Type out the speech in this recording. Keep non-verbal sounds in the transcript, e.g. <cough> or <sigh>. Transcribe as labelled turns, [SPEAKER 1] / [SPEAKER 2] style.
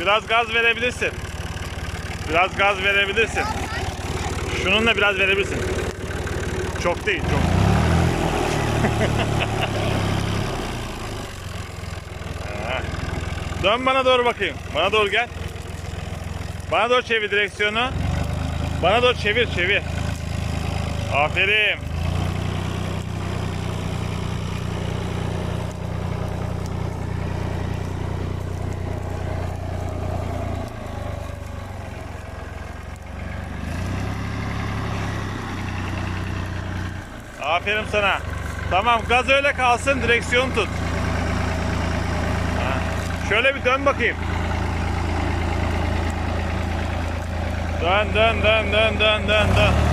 [SPEAKER 1] Biraz gaz verebilirsin. Biraz gaz verebilirsin. Şununla biraz verebilirsin. Çok değil, çok. <laughs> Dön bana doğru bakayım. Bana doğru gel. Bana doğru çevir direksiyonu. Bana doğru çevir, çevir. Aferin. Aferin sana. Tamam gaz öyle kalsın direksiyon tut. Şöyle bir dön bakayım. Dön dön dön dön dön dön dön.